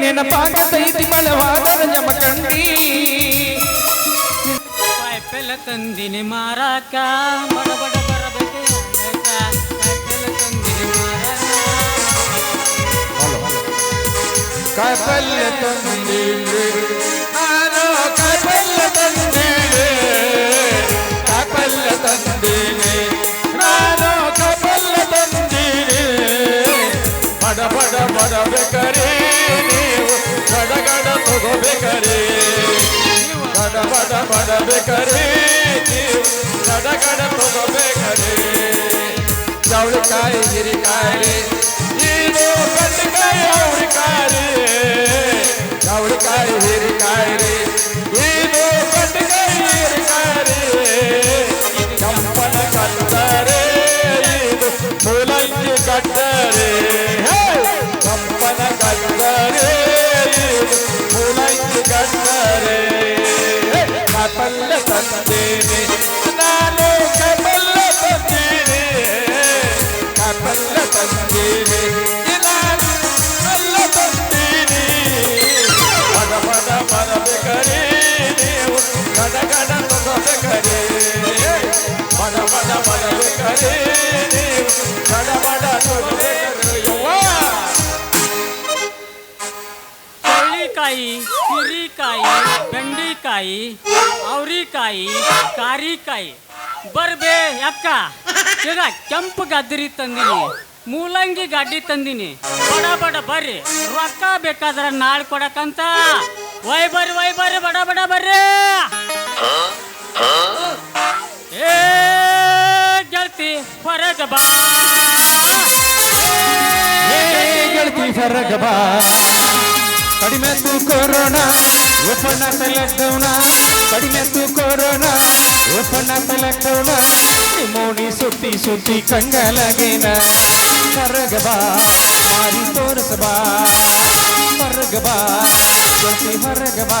ನೆನಪಾಗತೈತಿ ಬಳವಾದರ ಜಮಖಂಡಿ ಕಾಯಿಪೆಲ್ಲ ತಂದಿನಿ ಮಾರಾಕ ಬಡ ಬಡ ಬರಬೇಕು ಕಾಯಿಪೆಲ್ಲ ತಂದಿನಿ ಮಾರಾಕ ಕಾಯಿಪಲ್ಯ ತಂದೀನಿ ನಾನು ಕಾಯಿಪಲ್ಯ ತಂದೀನಿ ಕಾಯಿಪಲ್ಯ ತಂದೀನಿ ನಾನು ಕಾಯಿಪಲ್ಯ ತಂದೀನಿ ಬಡ ಬಡ ಬಡಬೇಕರೇ ನೀವು ಗಡ ಗಡ ತಗೋಬೇಕರೇ ಬಡ ಬಡ ಬಡಬೇಕರೇ ಗಡ ಗಡ ತಗೋಬೇಕರೇ ಚೌಳಿಕಾಯಿ ಹಿರಿಕಾಯಿ ಇದು ಗಂಡಕಾಯಿ ಅವ್ರಿಕಾಯಿ ಚೌಳಿಕಾಯಿ ಹಿರಿಕಾಯಿ ಇದು ಕಟ್ಟಿಕಾಯಿ ಹಿರಿಕಾಯಿ ಕಂಪನ ಕಟ್ಟರೆ ಇದು ಮೂಲಂಗಿ ಕಟ್ಟರೆ ಕಟ್ಟರೆ ಇದು ಮುಲಂಗಿ ಚಳ್ಳಿಕಾಯಿ ಹಿರಿಕಾಯಿ ಬೆಂಡಿಕಾಯಿ ಅವ್ರಿಕಾಯಿ ಕಾರಿಕಾಯಿ ಬರ್ಬೇ ಅಕ್ಕ ಈಗ ಕೆಂಪು ಗದ್ದರಿ ತಂದಿನಿ, ಮೂಲಂಗಿ ಗಡ್ಡಿ ತಂದಿನಿ. ಬಡ ಬಡ ಬರ್ರಿ, ರೊಕ್ಕ ಬೇಕಾದ್ರೆ ನಾಳೆ ಕೊಡಕಂತ. ವೈ ಬರ್ರಿ ವೈ ಬರ್ರಿ, ಬಡ ಬಡ ಬರ್ರಿ. ಏ, ಗೆಳತಿ ಹೊರಗ ಬಾ. ಗೆಳತಿ ಹೊರಗ ಬಾ. ಕಡಿಮೆ ತು ಕೊರೋನಾ, ಓಪನ್ ಆತ ಲಾಕ್ಡೌನ ಕಡಿಮೆ ತು ಕೊರೋನಾ, ಓಪನ್ ಆತ ಮೋಡಿ ಸುತ್ತಿ ಸುತ್ತಿ ಕಂಗಲಗೇನ. ಹೊರಗ ಬಾ ಮಾರಿ ತೋರಿಸಬಾ ಬಾ. ಸುತ್ತಿ ಬಾ.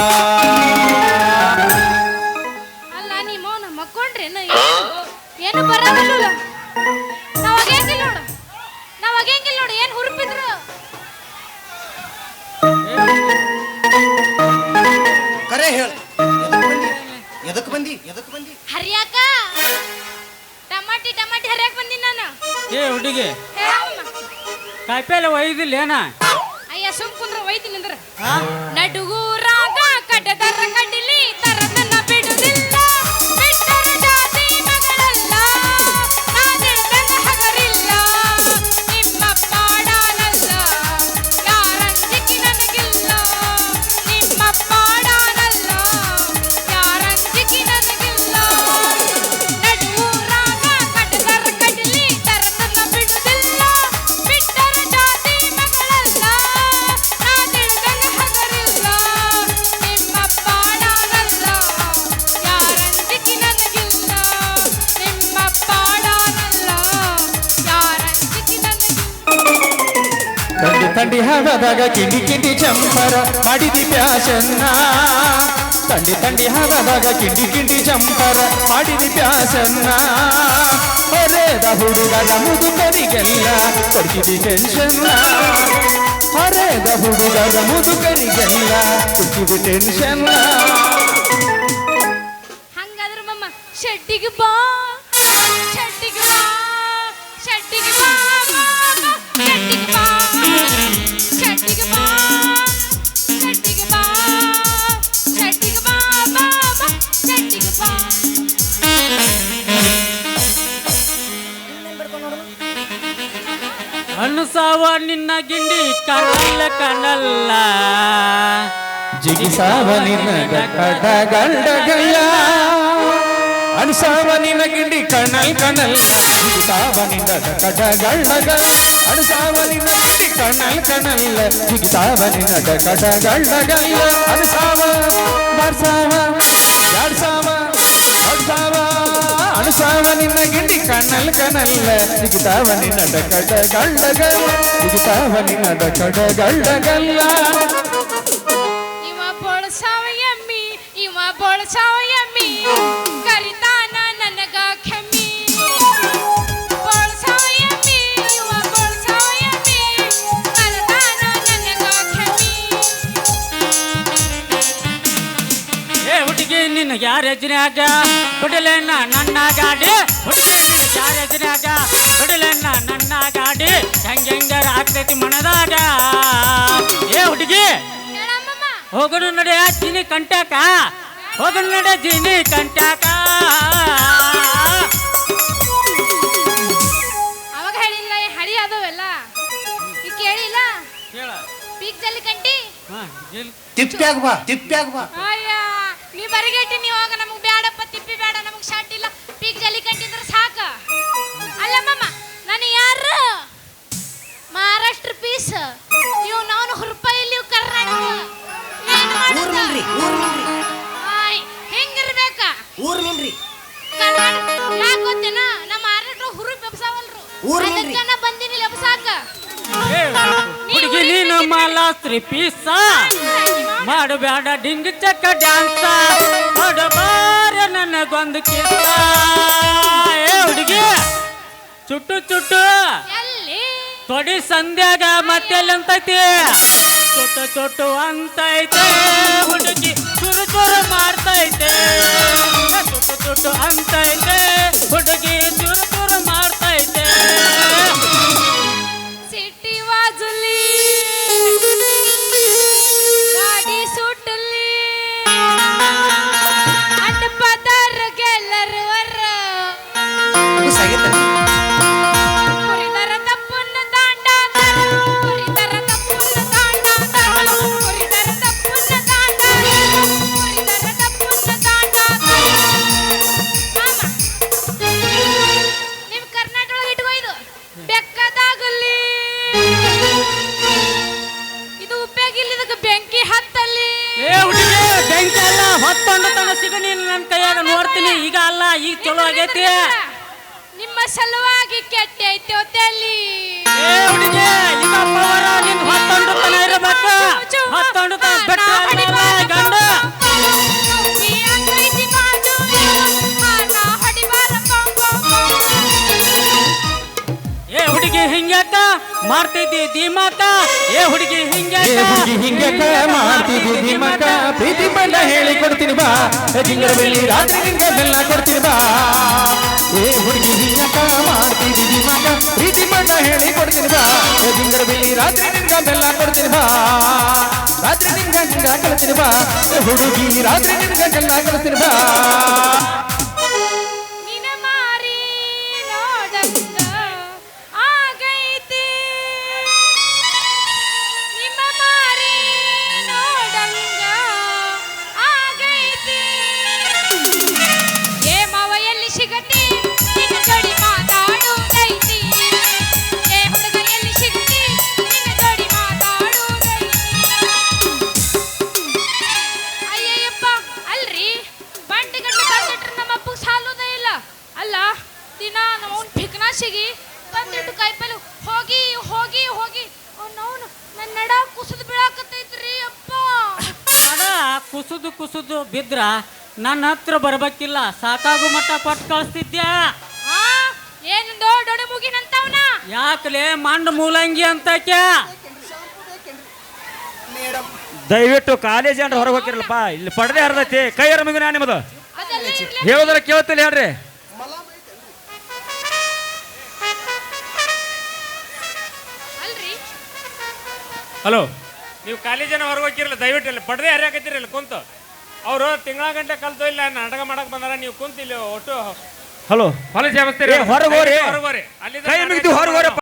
ಕರೆ ಹೇಳು. ಎದಕ್ ಬಂದಿ? ಎದಕ್ ಬಂದಿ? ಹರಿಯಾಕ? ಟಮಾಟಿ ಟಮಾಟಿ ಹರಿಯಾಕ ಬಂದಿ ನಾನು. ಏ ಹುಡುಗಿ. ಕಾಯಿಪಲ್ಲೆ ಒಯ್ದಿಲ್ಲ ಏನ? ಅಯ್ಯ ಸುಮ್ ಕುಂದ್ರ ಒಯ್ತೀನಿ ಅಂದ್ರ. ತಂಡಿ ಹವದಾಗ ಕಿಂಡಿ ಕಿಂಡಿ ಜಂಪರ ಮಾಡಿದಿ ಪ್ಯಾಸನ್ನ ತಂಡಿ ತಂಡಿ ಹವದಾಗ ಕಿಂಡಿ ಕಿಂಡಿ ಚಂಪರ ಮಾಡಿದಿ ಪ್ಯಾಸನ್ನ ಹೊರೆದ ಹುಡುಗರ ಮುದುಕರಿಗೆಲ್ಲ ಕೊಡ್ತಿದಿ ಟೆನ್ಷನ್ನ ಹೊರೆದ ಹುಡುಗರ ಮುದುಕರಿಗೆಲ್ಲ ಕೊಡ್ತಿದಿ ಟೆನ್ಷನ್ನ ಹಂಗಾದ್ರೆ ಮಮ್ಮ ಶೆಟ್ಟಿಗೆ ಬಾ. ಶೆಟ್ಟಿಗೆ ಬಾ. ಶೆಟ್ಟಿಗೆ ಬಾ, ಅನುಸಾವ ನಿನ್ನ ಗಿಂಡಿ ಕಣ್ಣಲ್ಲ ಕಣ್ಣಲ್ಲ ಜಿಗಿಸಾವ ನಿನ್ನ ಕಡ ಗಂಡಗಲ್ಲ ಅಣಸಾವ ನಿನ ಗಿಂಡಿ ಕಣ್ಣಲ್ ಕಣ್ಣಲ್ಲ ಜಿಗಿಸಾವ ನಿನ್ನ ಕಡ ಗಂಡಗಲ್ಲ ಅಣಸಾವ ನಿನ ಗಿಂಡಿ ಕಣ್ಣಲ್ ಕಣ್ಣಲ್ಲ ಜಿಗಿಸಾವ ನಿನ್ನ ಕಡ ಗಂಡಗಲ್ಲ ಅಣಸಾವ ಬಾರ್ಸಾವ ಯಾಡ್ಸಾವ ಹೊಡ್ಸಾವ ಅಣಸಾವ ನಿನ್ನ ಗಿಂಡಿ ಕಣ್ಣಲ್ ಕನಲ್ಲ ಸಿಗುತ್ತಾವ ನಿನ್ನ ಕಡ ಗಂಡಗಲ್ಲ ಸಿಗುತ್ತಾವ ನಿನ್ನ ಕಡ ಗಂಡಗಲ್ಲ ಇವ ಬಳಸಾವ ಎಮ್ಮಿ ಇವ ಬಳಸಾವ ಎಮ್ಮಿ ನಿನ್ನ ಬಿಡಲೆನ್ನ ನನ್ನ ಗಾಡಿ ಹುಡುಗಿ ನಿನ್ನ ಬಿಡಲೆನ್ನ ನನ್ನ ಗಾಡಿ ಹೆಂಗ ಹೆಂಗಾರ ಆಗ್ತೈತಿ ಮನದಾಗ. ಏ ಹುಡುಗಿ ಹೋಗಡು ನಡೆ ಜೀನಿ ಕಂಟಾಕ ಹೋಗಡು ನಡೆ ಜೀನಿ ಕಂಟ್ಯಾಕ. ಅವಾಗ ಹೇಳಿಲ್ಲ ಹಳಿ ಅದಾವೆಲ್ಲ? ಈ ಕೇಳಿಲ್ಲ? ಹೇಳ ಪೀಕ್ ಜಲ್ಲಿ ಕಂಟಿ? ತಿಪ್ಪ್ಯಾಗ ಬಾ ತಿಪ್ಪ್ಯಾಗ ಬಾ. ಅಯ್ಯ. ನೀ ಬರಿಗೆಟ್ಟಿ ನೀವು ಹೋಗ ನಮಗ್ ಬೇಡಪ್ಪ ತಿಪ್ಪಿ ಬೇಡ ನಮಗ್ ಶರ್ಟ್ ಇಲ್ಲ ಪೀಕ್ ಜಲ್ಲಿ ಕಟ್ಟಿದ್ರೆ ಸಾಕ. ಅಲ್ಲಮ್ಮಮ್ಮ ನಾನು ಯಾರು? ಮಹಾರಾಷ್ಟ್ರ ಪೀಸ್ ಇವು ನಾನು ಹುರ್ಪಾಯಿ ಇಲ್ಲಿ ಕರ್ನಾಟಕ. ಹೆಂಗಿರ್ಬೇಕ? ಊರ್ ಕರ್ನಾಟಕ ಯಾಕೆ ಗೊತ್ತೇನ? ನಮ್ಮ ಮಹಾರಾಷ್ಟ್ರ ಹುರು ನಿಲ್ರಿ. ಅದಕ್ಕೆ ನಾ ಬಂದಿನಿ ಲೆಬ್ಸಾಕ ಏ, ಹುಡುಗಿ ನೀನು ಮಾಲಾಸ್ತ್ರಿ ಪೀಸ ಮಾಡಬೇಡ ಡಿಂಗ್ ಚಕ್ಕ ಡ್ಯಾನ್ಸ. ಮಾಡಬಾರ ನನಗೊಂದು ಕಿಸ ಏ ಹುಡುಗಿ ಚುಟ್ಟು ಚುಟ್ಟು. ತೊಡಿ ಸಂಧ್ಯಾಗ ಮತ್ತೆ ಅಂತೈತಿ ಚುಟ್ಟು ಚುಟ್ಟು ಅಂತೈತೆ. ಹುಡುಗಿ ಚುರು ಚುರು ಮಾಡ್ತೈತೆ. ಚುಟ್ಟು ಚುಟ್ಟು ಅಂತೈತೆ. ಹುಡುಗಿ ಚುರು ಇರಬೇಕು. ಏ ಹುಡುಗಿ ಹಿಂಗ್ಯಾಕ ಮಾಡ್ತಿದ್ದಿ ದಿಮಾಕ? ಏ ಹುಡುಗಿ ಹಿಂಗ್ಯಾಕ? ಹುಡುಗಿ ಬಣ್ಣ ಹೇಳಿ ಕೊಡ್ತೀನಿ ಬಾ. ಜಿಂಗರ ಬೆಳ್ಳಿ ರಾತ್ರಿ ಬೆಲ್ಲ ಕೊಡ್ತೀನಿ ಬಾ. ಏ ಹುಡುಗಿ ದಿಮಕ ಪ್ರೀತಿ ಬಣ್ಣ ಹೇಳಿ ಕೊಡ್ತೀನಿ ಬಾ. ಜಿಂಗರ ಬೆಳ್ಳಿ ರಾತ್ರಿ ನಿಂಗ ಬೆಲ್ಲ ಕೊಡ್ತೀನಿ ಬಾ. ರಾತ್ರಿ ನಿಂಗ ನಿಂಗ ಕಳ್ತೀನಿ ಬಾ. ಹುಡುಗಿ, ರಾತ್ರಿ ನಿಂಗ ಬೆಲ್ಲ ಕಳಿಸ್ತೀನಿ ಬಾ. ಕುಸುದು ಕುಸಿದು ಬಿದ್ರ ನನ್ನ ಹತ್ರ ಬರ್ಬೇಕಿಲ್ಲ. ಸಾಕಾಗು ಮಟ್ಟ ಕೊಟ್ಟು ಕಳಿಸ್ತಿದ್ಯಾ? ಆ ಏನು ದೊಡ್ಡ ದೊಡ್ಡ ಮುಗಿನಂತವನ? ಯಾಕಲೆ ಮಂಡ ಮೂಲಂಗಿ ಅಂತ ದಯವಿಟ್ಟು ಕಾಲೇಜ್ ಅಂದ್ರೆ ಹೊರಗೆ ಹೋಗಿರಲ್ಲಪ್ಪ. ಇಲ್ಲಿ ಪಡದೆ ಹರಿದೈತಿ. ಕೈ ಮುಗಿನ ನಿಮ್ಮದು ಹೇಳೋದ್ರ ಕೇಳ್ತಿಲ್ಲ ಹೇಳ್ರಿ. ಹಲೋ. ನೀವು ಕಾಲೇಜನ ಹೊರಗೆ ಹೋಗಿರಲ್ಲ ದಯವಿಟ್ಟು ಇಲ್ಲಿ ಪಡೆದೇ ಇಲ್ಲಿ ಕುಂತು. ಅವರು ತಿಂಗಳ ಗಂಟೆ ಕಲ್ತು ಇಲ್ಲ ನಾಟಕ ಮಾಡಕ್ ಬಂದಾರ ನೀವು ಕುಂತಿಲ್ಲ ಒಟ್ಟು ಹಲೋ. ಕಾಲೇಜ್ ಹೊರಗೋರಿ ಹೊರಗ್ ಹೋಗ್ರಿ. ಹೊರಗೋರಿ ಅಲ್ಲಿ ಕೈ ಮುಗಿದು ಹೊರಗೆ ಹೋರಪ್ಪ